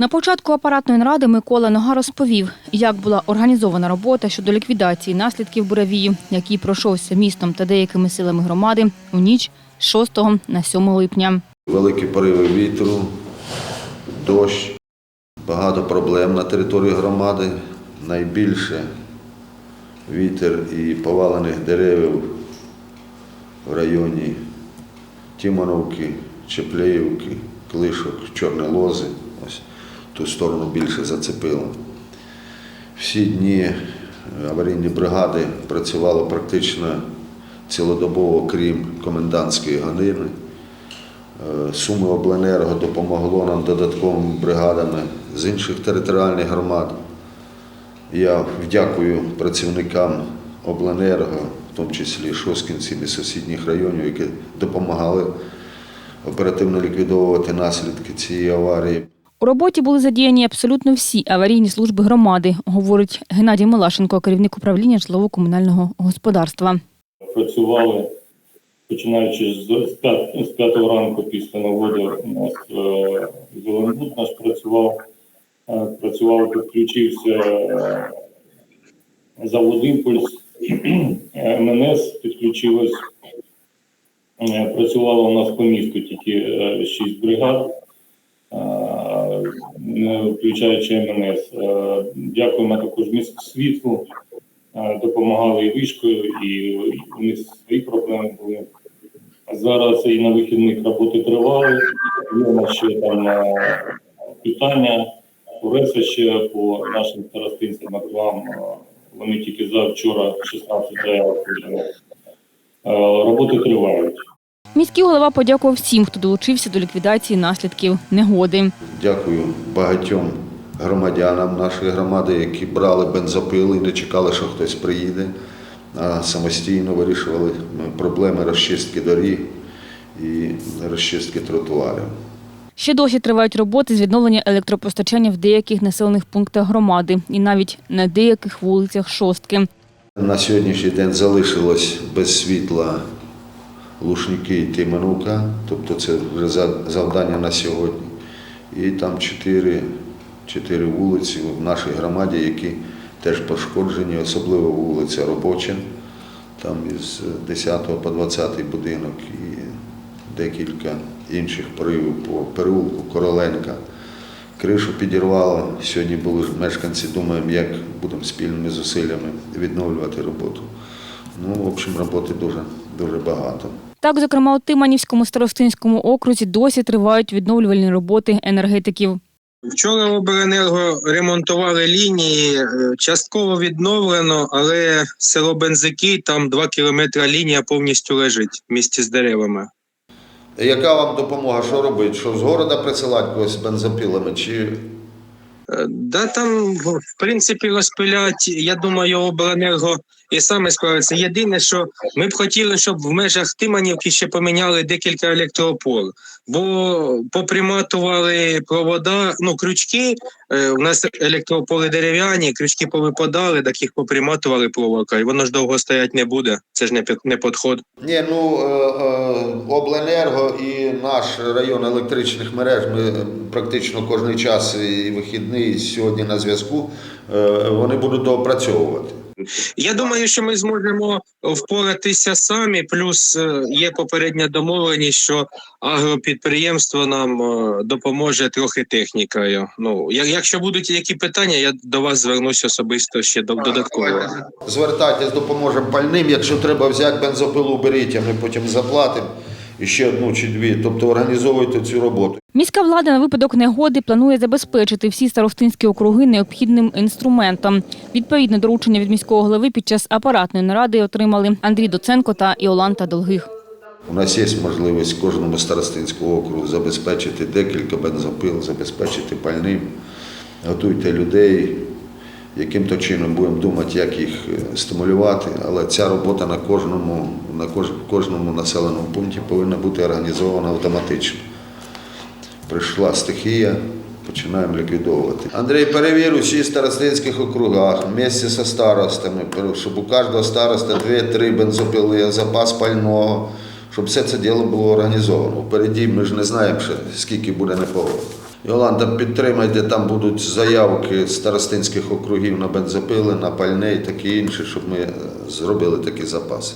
На початку апаратної наради Микола Нога розповів, як була організована робота щодо ліквідації наслідків буревію, який пройшовся містом та деякими силами громади у ніч з 6 на 7 липня. Великі пориви вітру, дощ, багато проблем на території громади. Найбільше вітер і повалених дерев в районі Тімоновки, Чеплеївки, Клишок, Чорні Лози. Ось ту сторону більше зацепило. Всі дні аварійні бригади працювали практично цілодобово, крім комендантської години. Е, Суми Обленерго допомогло нам додатковими бригадами з інших територіальних громад. Я вдякую працівникам Обленерго, в тому числі Шоскінців і сусідніх районів, які допомагали оперативно ліквідовувати наслідки цієї аварії. У роботі були задіяні абсолютно всі аварійні служби громади, говорить Геннадій Милашенко, керівник управління житлово-комунального господарства. працювали, починаючи з, з, п'ят, з п'ятого ранку після наводи у нас е, Зеленбуд наш працював, е, працював, підключився е, завод «Імпульс», МНС підключилось. Працювало у нас по місту тільки е, шість бригад, не включаючи МНС. Е, Дякуємо також міськсвітлу, е, допомагали і вишкою, і у них свої проблеми були. Зараз і на вихідних роботи тривали. Є у нас ще там е, питання. Уреса ще по нашим старостинським актам. е, Вони тільки за вчора 16 заяв. Роботи тривають. Міський голова подякував всім, хто долучився до ліквідації наслідків негоди. Дякую багатьом громадянам нашої громади, які брали бензопили і не чекали, що хтось приїде, а самостійно вирішували проблеми розчистки доріг і розчистки тротуарів. Ще досі тривають роботи з відновлення електропостачання в деяких населених пунктах громади і навіть на деяких вулицях шостки. На сьогоднішній день залишилось без світла Лушники і Тиманука, тобто це вже завдання на сьогодні. І там чотири, чотири вулиці в нашій громаді, які теж пошкоджені, особливо вулиця Робоча, там із 10 по 20 будинок і декілька інших поривів по переулку Короленка. Кришу підірвало. Сьогодні були мешканці, думаємо, як будемо спільними зусиллями відновлювати роботу. Ну, в общем, роботи дуже, дуже багато. Так, зокрема, у Тиманівському старостинському окрузі досі тривають відновлювальні роботи енергетиків. Вчора обленерго ремонтували лінії, е, частково відновлено, але село Бензики, там два кілометри лінія повністю лежить в місті з деревами. Яка вам допомога? Що робити? Що з города присилати когось з бензопилами? Чи Да там, в принципі, розпилять, я думаю, обленерго і саме справиться. Єдине, що ми б хотіли, щоб в межах Тиманівки ще поміняли декілька електроопор, бо поприматували провода, ну, крючки, е, у нас електроопори дерев'яні, крючки повипадали, так їх поприматували проволока, і воно ж довго стоять не буде, це ж не, не підход. Ні, ну е, е, обленерго і наш район електричних мереж. Ми практично кожен час і вихідний, і сьогодні на зв'язку. Вони будуть доопрацьовувати. Я думаю, що ми зможемо впоратися самі. Плюс е, є попередня домовленість, що агропідприємство нам е, допоможе трохи технікою. Ну, якщо будуть які питання, я до вас звернусь особисто ще до- додатково. Звертайтесь, допоможемо пальним. Якщо треба взяти бензопилу, беріть, а ми потім заплатимо і ще одну чи дві. Тобто організовуйте цю роботу. Міська влада на випадок негоди планує забезпечити всі старостинські округи необхідним інструментом. Відповідне доручення від міського голови під час апаратної наради отримали Андрій Доценко та Іоланта Долгих. У нас є можливість кожному старостинському округу забезпечити декілька бензопил, забезпечити пальним. Готуйте людей, яким то чином будемо думати, як їх е, стимулювати. Але ця робота на кожному, на кож- кожному населеному пункті повинна бути організована автоматично. Прийшла стихія, починаємо ліквідовувати. Андрій, перевір усі старостинських округах, вместе зі старостами, щоб у кожного староста 2-3 бензопили, запас пального, щоб все це діло було організовано. Впереді ми ж не знаємо, ще, скільки буде непогода. Йоланда, підтримайте, там будуть заявки старостинських округів на бензопили, на пальне і таке інше, щоб ми е, зробили такі запаси.